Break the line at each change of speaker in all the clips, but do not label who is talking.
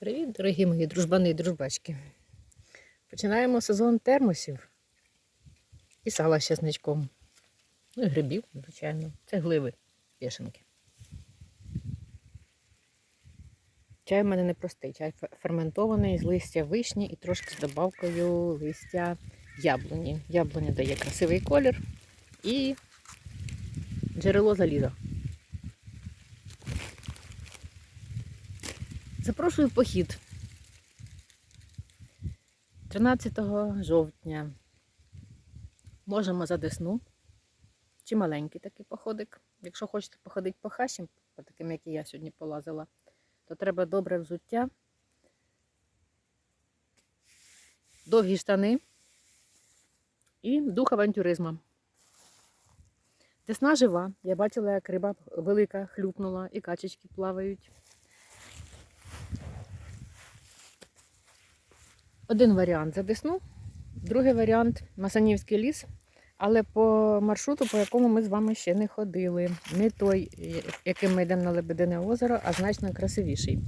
Привіт, дорогі мої дружбани і дружбачки. Починаємо сезон термосів і сала з чесничком. Ну і грибів, звичайно. Це гливи, пішенки. Чай в мене непростий. Чай ферментований з листя вишні і трошки з добавкою листя яблуні. Яблуня дає красивий колір і джерело заліза. Запрошую в похід. 13 жовтня можемо за Десну. Чи маленький такий походик. Якщо хочете походити по хащам, по таким, як я сьогодні полазила, то треба добре взуття, довгі штани і дух авантюризму. Десна жива. Я бачила, як риба велика хлюпнула і качечки плавають. Один варіант за Десну, другий варіант Масанівський ліс, але по маршруту, по якому ми з вами ще не ходили. Не той, яким ми йдемо на Лебедине озеро, а значно красивіший.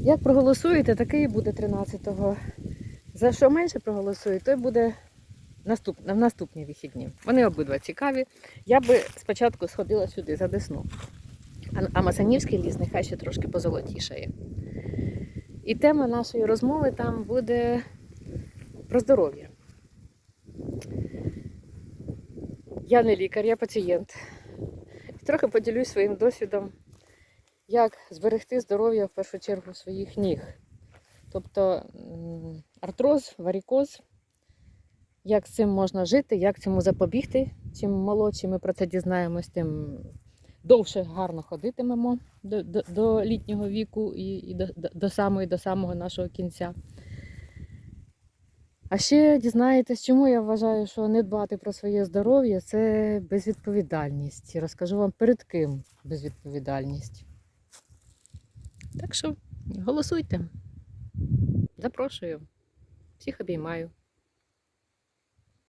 Як проголосуєте, такий і буде 13-го. За що менше проголосує, той буде наступ, на наступні вихідні. Вони обидва цікаві. Я би спочатку сходила сюди за Десну. А Масанівський ліс нехай ще трошки позолотішає. І тема нашої розмови там буде про здоров'я. Я не лікар, я пацієнт. Трохи поділюсь своїм досвідом, як зберегти здоров'я в першу чергу своїх ніг. Тобто артроз, варікоз, як з цим можна жити, як цьому запобігти. Чим молодші ми про це дізнаємось, тим довше гарно ходитимемо до, до, до літнього віку і, і до, до, до, самої, до самого нашого кінця. А ще дізнаєтесь, чому я вважаю, що не дбати про своє здоров'я це безвідповідальність. Розкажу вам перед ким безвідповідальність. Так що голосуйте. Запрошую. Всіх обіймаю.